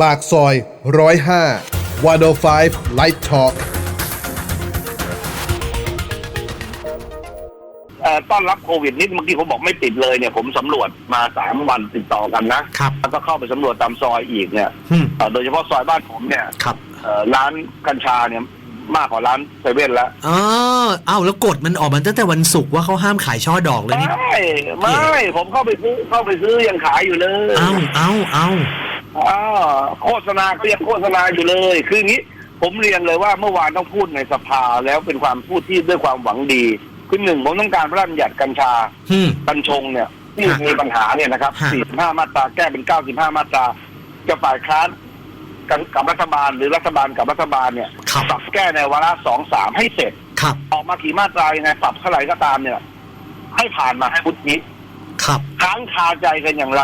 ปากซอย 105 105 Light Talk เอ่อต้อนรับโควิดนิดเมื่อกี้ผมบอกไม่ติดเลยเนี่ยผมสำรวจมาสามวันติดต่อกันนะครับแล้วก็เข้าไปสำรวจตามซอยอีกเนี่ยอืม เอ่อโดยเฉพาะซอยบ้านผมเนี่ยครับ เอ่อร้านกัญชาเนี่ย มากกว่าร้านเซเว่นแล้วอ๋ออ้าวแล้วกฎมันออกมาตั้งแต่วันศุกร์ว่าเขาห้ามขายช่อดอกเลยนี่ไม่ไม่ผมเข้าไปซื้อเข้าไปซื้อยังขายอยู่เลยเอ้าเอ้าเอ้าอ้าวโฆษณาก็ยังโฆษณาอยู่เลย คืออย่างนี้ ผมเรียนเลยว่าเมื่อวานต้องพูดในสภาแล้วเป็นความพูดที่ด้วยความหวังดีคือหนึ่งผมต้องการพระราชบัญญัติกัญชาอืมกัญชงเนี่ยที่ฮะมีปัญหาเนี่ยนะครับฮะ45มาตราแก้เป็น95มาตราจะฝ่ายค้าน กับกับรัฐบาลหรือรัฐบาลกับรัฐบาลเนี่ยครับปรับแก้ในวาระสองสามให้เสร็จ ครับออกมากี่มาตรายังไงปรับเท่าไหร่ก็ตามเนี่ย ให้ผ่านมาให้วุฒิครับค้างคาใจกันอย่างไร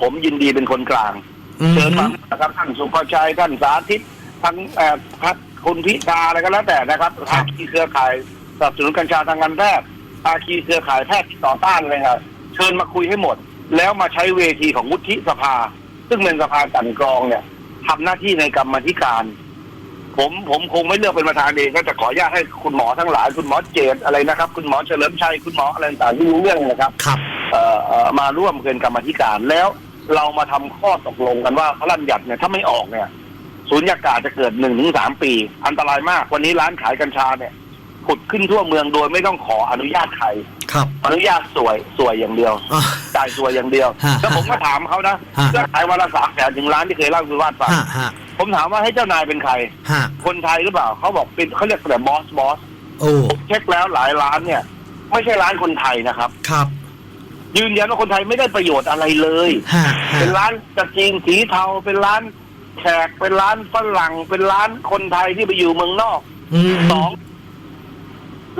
ผมยินดีเป็นคนกลางอืมเชิญมานะครับท่านสุภชัยท่านสาธิตทั้งเอ่อพักคุณพิธาอะไรก็แล้วแต่นะครับภาคีเครือข่ายสนับสนุนกัญชาทางการแพทย์ภาคีเครือข่ายแพทย์ต่อต้านเลยครับเชิญมาคุยให้หมด แล้วมาใช้เวทีของวุฒิสภา ซึ่งเป็นสภากลันกรองเนี่ย ทำหน้าที่ในกรรมาธิการ ผมผมคงไม่เลือกเป็นประธานเองก็จะขออนุญาตให้คุณหมอทั้งหลาย คุณหมอเจตอะไรนะครับ คุณหมอเฉลิมชัยคุณหมออะไรต่างๆที่รู้เรื่องนะครับครับเอ่อเอ่อมาร่วมเป็นกรรมาธิการแล้วเรามาทำข้อตกลงกันว่าพระราชบัญญัติเนี่ยถ้าไม่ออกเนี่ยสูญญากาศจะเกิดหนึ่งถึงสามปี อันตรายมากวันนี้ร้านขายกัญชาเนี่ยผุดขึ้นทั่วเมืองโดยไม่ต้องขออนุญาตใคร ครับอนุญาตสวยสวยอย่างเดียวอ่าจ่ายสวยอย่างเดียวฮะแล้วผมก็ถามเขานะฮะเรื่องขายวันละสามแสนถึงร้านที่เคยเล่าคือวาดฟังฮะฮะผมถามว่าให้เจ้านายเป็นใคร ฮะคนไทยหรือเปล่าเขาบอกเป็นเขาเรียกแต่บอสบอสโอ้ผมเช็คแล้วหลายร้านเนี่ย ไม่ใช่ร้านคนไทยนะครับ ครับยืนยันว่าคนไทยไม่ได้ประโยชน์อะไรเลย ฮะฮะเป็นร้านกระจีนสีเทาเป็นร้านแขกเป็นร้านฝรั่งเป็นร้านคนไทยที่ไปอยู่เมืองนอก อืมสอง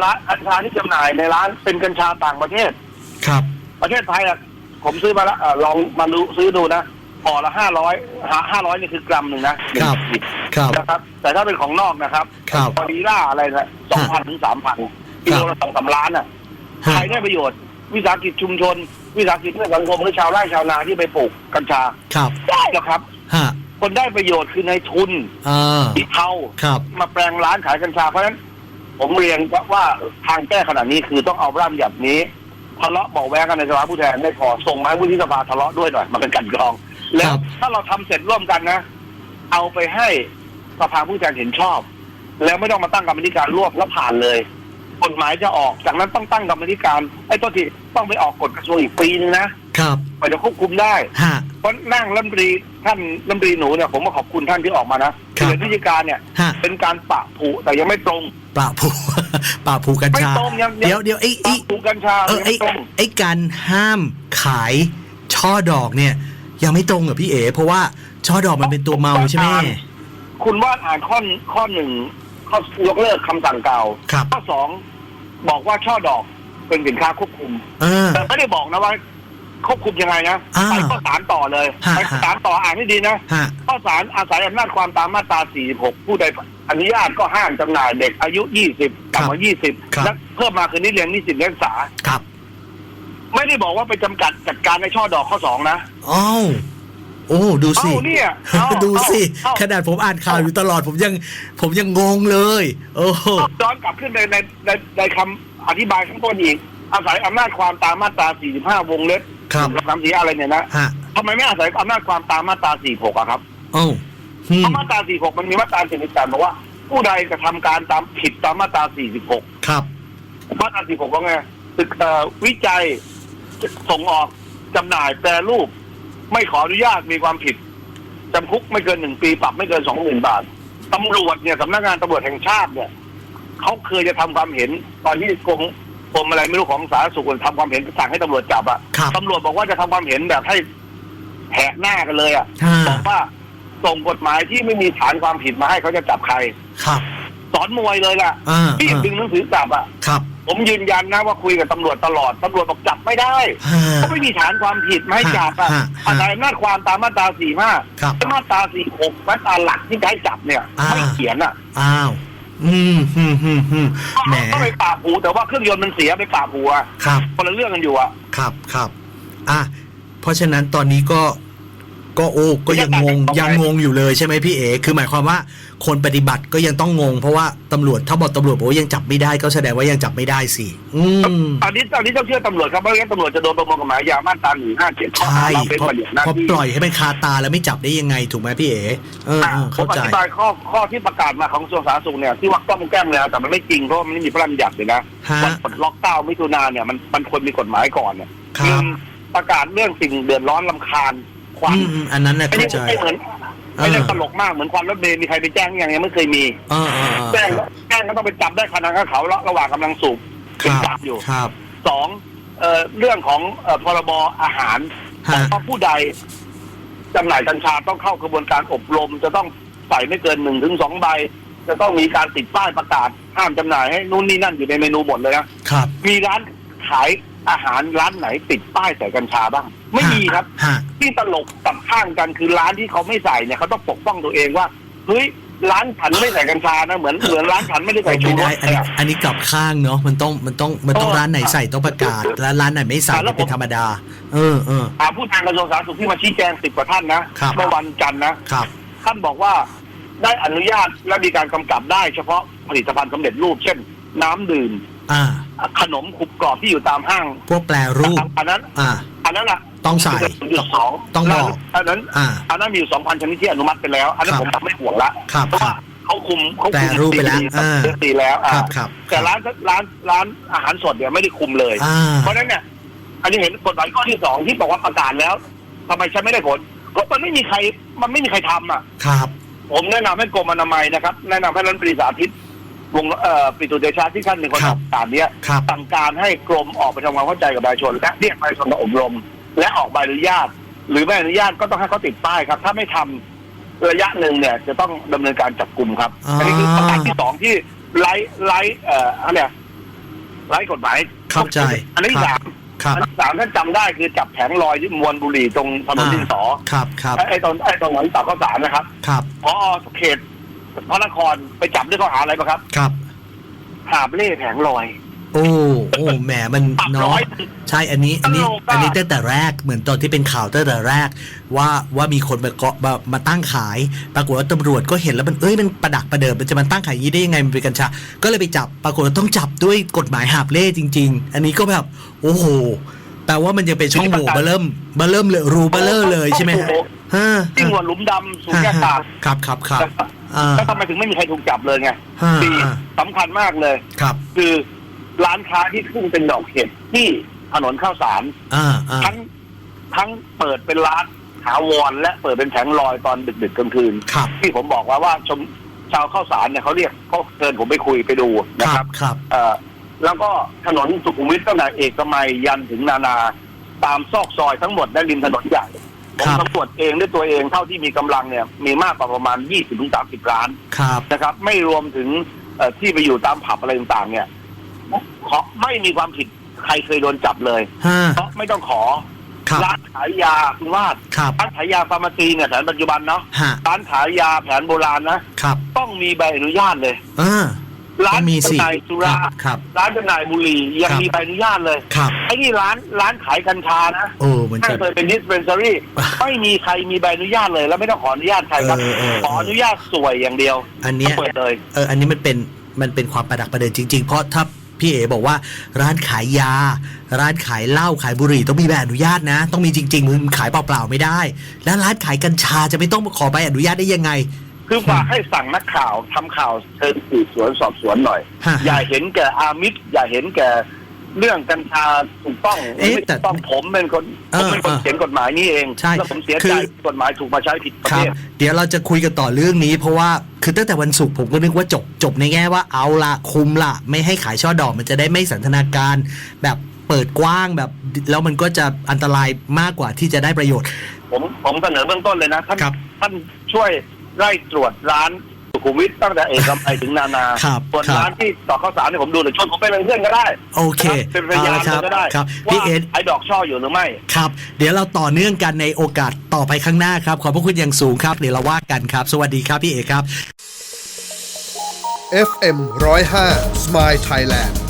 ร้านกัญชาที่จำหน่ายในร้านเป็นกัญชาต่างประเทศ ครับ ประเทศไทยอะผมซื้อมาแล้วอะลองมาดูซื้อดูนะห่อละห้าร้อยห้าร้อยนี่คือกรัมหนึ่งนะครับครับ นะครับ แต่ถ้าเป็นของนอกนะครับครับบริล่าอะไรนะสองพันถึงสามพันกิโลละสองสามล้านอะฮะ ใครได้ประโยชน์ วิสาหกิจชุมชน วิสาหกิจเพื่อสังคมหรือชาวไร่ชาวนาที่ไปปลูกกัญชา ครับได้หรอกครับ ฮะคนได้ประโยชน์คือในายทุนอ่าสีเทาครับ มาแปลงร้านขายกัญชาเพราะฉะนั้น ผมเรียนว่าทางแก้ขนาดนี้คือต้องเอาร่างหยับนี้ทะเลาะเบอกแว้งกันในสภาผู้แทนไม่พอส่งมาให้วุฒิสภาทะเลาะด้วยหน่อยมาเป็นกลันกรอง แล้วถ้าเราทำเสร็จร่วมกันนะ เอาไปให้สภาผู้แทนเห็นชอบ แล้วไม่ต้องมาตั้งกรรมธิการร่วมแล้วผ่านเลยกฎหมายจะออกจากนั้นต้องตั้งกรรมธิการไอ้ตัวที่ต้องไปออกกฎกระทรวงอีกปีนึงนะครับกว่าจะควบคุมได้ฮะเพราะนั่งรัฐมนตรีท่านรัฐมนตรีหนูเนี่ยผมก็ขอบคุณท่านที่ออกมานะครับเดือนพฤศจิกาเนี่ยฮะเป็นการปะผูแต่ยังไม่ตรง ปราบผูปราบผูกัญไม่ชาตรงยังยังเดี๋ยวเดี๋ยวไอ้ปะไอ้ผูกัญชาเออยังไอ้ไม่ตรงไอ้การห้ามขายช่อดอกเนี่ย ยังไม่ตรงกับพี่เอ๋เพราะว่าช่อดอกมันเป็นตัวเมาใช่ไหมคุณว่าอ่านข้อข้อหนึ่งข้อยกเลิกคำสั่งเก่าครับข้อสองบอกว่าช่อดอกเป็นสินค้าควบคุมเออแต่ไม่ได้บอกนะว่า ควบคุมยังไงนะอ่าไปข้อสารต่อเลยฮะ ไปข้อสารต่ออ่านให้ดีนะฮะ ข้อสารอาศัยอำนาจความตามมาตรา 46 ผู้ใดอนุญาตก็ห้ามจำหน่ายเด็กอายุ 20ต่ำกว่าครับ 20และเพิ่มมาคือนิเรียนนิสิตนักศึกษา ครับไม่ได้บอกว่าไปจำกัดจัดการในช่อดอกข้อสองนะ อ้าวโอ้ดูสิ เอ้าเนี่ยเอ้า ดูสิเอ้าขนาดผมอ่านข่าวอยู่ตลอดผมยัง ผมยังงงเลย โอ้โห ย้อนกลับขึ้นในในในในคำอธิบายข้างต้นอีก อาศัยอำนาจความตามมาตรา 45 วงเล็บ ครับสามสีอะไรเนี่ยนะฮะทำไมไม่อาศัยอำนาจความตามมาตรา46อะครับโอ้อืเพมราะมาตรา46มันมีมาตรา48บอกว่า ผู้ใดกระทำการตามผิดตามมาตรา46ครับมาตรา46ว่าไงศึกเอ่อวิจัยส่งออกจำหน่ายแปรรูป ไม่ขออนุญาตมีความผิดจำคุกไม่เกินหนึ่งปีปรับไม่เกินสองหมื่นบาทตำรวจเนี่ยสำนักงานตำรวจแห่งชาติเนี่ยเขาเคยจะทำความเห็นตอนที่กรม กรมอะไรไม่รู้ของสาธารณสุขทำความเห็นสั่งให้ตำรวจจับอะครับ ตำรวจบอกว่าจะทำความเห็นแบบให้แหกหน้ากันเลยอะฮะบอกว่าส่งกฎหมายที่ไม่มีฐานความผิดมาให้เขาจะจับใคร ครับสอนมวยเลยล่ะอ่าที่อ่าดึงหนังสือจับอะครับผมยืนยันนะว่าคุยกับตำรวจตลอดตำรวจบอกจับไม่ได้ฮะเขาไม่มีฐานความผิดไม่ให้จับอะฮะฮะ อาศัยอำนาจความตามมาตราสี่ห้าครับ มาตราสี่หกมาตราหลักที่จะให้จับเนี่ย อ่า ไม่เขียนอะ อ้าว อืมอืมอืมอืมแหมก็ไปปราบหูแต่ว่าเครื่องยนต์มันเสียไปปราบหูอะครับคนละเรื่องกันอยู่อะ ครับครับ อะเพราะฉะนั้นตอนนี้ก็ ก็โอ้ก็ยังงงไม่ได้ยังงงอยู่เลยใช่ไหมพี่เอคือหมายความว่า คนปฏิบัติก็ยังต้องงง เพราะว่าตำรวจถ้าบอกตำรวจบอกว่ายังจับไม่ได้ก็แสดงว่ายังจับไม่ได้สิอืมอันนี้อันนี้ต้องเชื่อตำรวจครับเพราะไม่งั้นตำรวจจะโดนประมวลกฎหมายยามาตราหนึ่งห้าเจ็ดข้อใช่หาเราเป็นเพราะปฏิบัติหน้าเพราะที่ปล่อยให้เป็นคาตาแล้วไม่จับได้ยังไงถูกไหมพี่เอเอออะเออผเข้ามอใจธิบายข้อข้อที่ประกาศมาของกระทรวงสาธารณสุขเนี่ยที่ว่าต้องแก้มเลยนะแต่มันไม่จริงเพราะมันไม่มีพระราชบัญญัติเลยนะฮะวันปลดล็อกเก้ามิถุนาเนี่ยมันมันควรมีกฎหมายก่อนเนี่ยครับหนึ่งประกาศเรื่องสิ่งเดือดร้อนลำคาญ ควันอืมอืมอันนั้นน่ะไม่เข้าได้ใจ ไม่เหมือนไม่ได้ตลกมากเหมือนควันรถเมล์มีใครไปแจ้งยังยังไม่เคยมีเออเออเออแจ้งแจ้งก็ต้องไปจับได้ขณะกับเขาระหว่างกำลังสูบคเป็นรับจับอยู่ครับ สองเอ่อเรื่องของเอ่อพรบอาหารฮะว่าผู้ใดจำหน่ายกัญชาต้องเข้ากระบวนการอบรม จะต้องใส่ไม่เกินหนึ่งถึงสองใบ จะต้องมีการติดป้ายประกาศห้ามจำหน่ายให้นู่นนี่นั่นอยู่ในเมนูหมดเลยนะ ครับ มีร้านขาย อาหารร้านไหนติดป้ายใส่กัญชาบ้าง ไม่มีครับ ฮะที่ตลกกับข้างกันคือร้านที่เขาไม่ใส่เนี่ยเขาต้องปกป้องตัวเองว่าเฮ้ยร้านฉันไม่ใส่กัญชานะเหมือนเหมือนร้านฉันไม่ได้ใส่ชูไม่รได้สอันนี้อันนี้กลับข้างเนาะมันต้องมันต้องมันต้องเออร้านไหนใส่ต้องประกาศแล้วร้านไหนไม่ใส่อะแล้ว เป็นผมธรรมดา เออเออ อ่าผู้แทนกระทรวงสาธารณสุขที่มาชี้แจงสิบกว่าท่านนะครับ เมื่อวันจันทร์นะครับ ท่านบอกว่าได้อนุญาตและมีการกำกับได้เฉพาะผลิตภัณฑ์สำเร็จรูป เช่น น้ำดื่ม อ่า ขนมกรุบกรอบที่อยู่ตามห้างพวกแปลรูป อันนั้น อ่า อันนั้นอะต้องใส่จุดสองต้องบอกอันนั้นอ่าอันนั้นมีอยู่สองพันชนิดที่อนุมัติไปแล้ว อันนั้นครับผมทำไม่ห่วงละครับเพราะว่าเขาคุมเขาคุมแปรรูปไปแล้วอ่าตีแล้วอ่าครับครับแต่ร้านร้านร้านอาหารสดเนี่ยไม่ได้คุมเลยอ่าเพราะฉะนั้นเนี่ย อันนี้เห็นกฎหมายข้อที่สองที่บอกว่าประกาศแล้วทำไมฉันไม่ได้ผลก็มันไม่มีใครมันไม่มีใครทำอะ ครับ ผมแนะนำให้กรมอนามัยนะครับ แนะนำให้รัฐมนตรีสาธิต วงศ์เอ่อปิตุเดชาที่ท่านเป็นคนครัอบอกการเนี้ยครับ สั่งการให้กรมออกไปทำความเข้าใจกับประชาชนและเรียกประชาชนมาอบรม และออกใบอนุญาต หรือไม่อนุญาตก็ต้องให้เขาติดป้ายครับ ถ้าไม่ทำระยะหนึ่งเนี่ย จะต้องดำเนินการจับกลุ่มครับอ่าอันนี้คือประการที่สองที่ไร้ไร้เอ่ออะไรอะไร้กฎหมายเข้าใจอันนี้ครับสามครับอันที่สามท่านจำได้คือจับแผงลอยที่มวลบุหรี่ตรงถนนดินสอครับครับไอ้ไอ้ตอนไอ้ตรงหลังตับข้าวสารนะครับ ครับ พอเขต พระนครไปจับด้วยข้อหาอะไรบ้างครับ ครับ หาบเล่แผงลอย โอ้โอ้แหมมันปรับเนาะร้อยใช่อันนี้อันนี้ ตลกอะ อันนี้ตั้งแต่แรกเหมือนตอนที่เป็นข่าวตั้งแต่แรก ว่าว่ามีคนมาเกาะมามาตั้งขาย ปรากฏว่าตำรวจก็เห็นแล้วมันเอ้ยมันประดักประเดิมมันจะมาตั้งขายอยางนี้ได้ยังไงมันเป็นกัญชา ก็เลยไปจับปรากฏว่าต้องจับด้วยกฎหมายหาบเล่จริง ๆ อันนี้ก็แบบโอ้โหแปลว่ามันยังเป็นช่องโหว่เบอเริ่มเบอเริ่มเลยรูเบอเริ่มเลยใช่ไหมฮะฮะยิ่งกว่าหลุมดำสูงยากาศครับครับครับ อ่าแล้วทำไมถึงไม่มีใครถูกจับเลยไงฮะสี่อ่า สำคัญมากเลย ครับคือร้านค้าที่ขึ้นเป็นดอกเห็ดที่ถนนข้าวสาร อ่าอ่าทั้งทั้งเปิดเป็นร้านถาวรและเปิดเป็นแผงลอยตอนดึกๆกลางคืน ครับที่ผมบอกว่าว่าชมชาวข้าวสารเนี่ยเขาเรียกเขาเชิญผมไปคุยไปดูนะคครัรับบครับเอ่อแล้วก็ถนนสุขุมวิทตั้งแต่เอกมัยยันถึงนานา ตามซอกซอยทั้งหมดและริมถนนใหญ่ ผมครับสำรวจเองด้วยตัวเองเท่าที่มีกำลังเนี่ยมีมากกว่าประมาณ 20-30 ล้านครับนะครับ ไม่รวมถึงเอ่อที่ไปอยู่ตามผับอะไรต่างๆ เนี่ยขอไม่มีความผิดใครเคยโดนจับเลยฮะเพราะไม่ต้องขอครับร้านขายยาคุณวาดครับร้านขายยาฟาร์มาซีเนี่ยแผนปัจจุบันเนาะฮะร้านขายยาแผนโบราณนะครับต้องมีใบอนุญาตเลยอ่า ร้าต้นองมีสิจำหน่ายสุราครับร้านจำหน่ายบุหรี่ยังครับมีใบอนุญาตเลยครับไอ้นี่ร้านร้านขายกัญชานะโอ้มันห้าจะงเคยเป็นดิสเพนซารีอะไม่มีใครมีใบอนุญาตเลย แล้วไม่ต้องขออนุญาตใครครับเออเออขออนุญาตสวยอย่างเดียว อันเนี้ยเปิดเลยเอออันนี้มันเป็นมันเป็นความประดักประเดินจริง ๆ เพราะถ้าพี่เอบอกว่าร้านขายยา ร้านขายเหล้าขายบุหรี่ต้องมีใบอนุญาตนะ ต้องมีจริงๆมึงขายเปล่าๆไม่ได้ แล้วร้านขายกัญชาจะไม่ต้องขอใบอนุญาตได้ยังไง คือฝากให้สั่งนักข่าวทำข่าวเชิญสืบสวนสอบสวนหน่อย ฮะ อย่าเห็นแก่อามิตรอย่าเห็นแก่เรื่องกัญชาถูกต้องหรือเอ๊ะไม่แต่ถูกต้องผมเป็นคนเอผมอเป็นคนเออเขียนกฎหมายนี้เองใช่แล้วผมเสียคืใจอ กฎหมายถูกมาใช้ผิดประครัเภบ ท เดี๋ยวเราจะคุยกันต่อเรื่องนี้ เพราะว่าคือตั้งแต่วันศุกร์ผมก็นึกว่าจบจบในแง่ว่าเอาละคุมละไม่ให้ขายช่อดอกมันจะได้ไม่สันทนาการ แบบเปิดกว้างแบบ แล้วมันก็จะอันตรายมากกว่าที่จะได้ประโยชน์ ผมผมเสนอเบื้องต้นเลยนะท่านครับ ท่านช่วย ไล่ตรวจร้านสุขุมวิทตั้งแต่เอกมัยถึงนานาครับส่วนครับ ร้านที่ต่อข้าวสารเนี่ยผมดูหน่อยชวนผมไปเป็นเพื่อนก็ได้โอเคนะครับเป็นพยานเอาละครับก็ได้ครับว่าพี่เอ็ด ไอ้ดอกช่ออยู่หรือไม่ ครับ เดี๋ยวเราต่อเนื่องกันในโอกาสต่อไปข้างหน้าครับ ขอบพระคุณอย่างสูงครับ เดี๋ยวเราว่ากันครับ สวัสดีครับพี่เอกครับ FM 105 Smile Thailand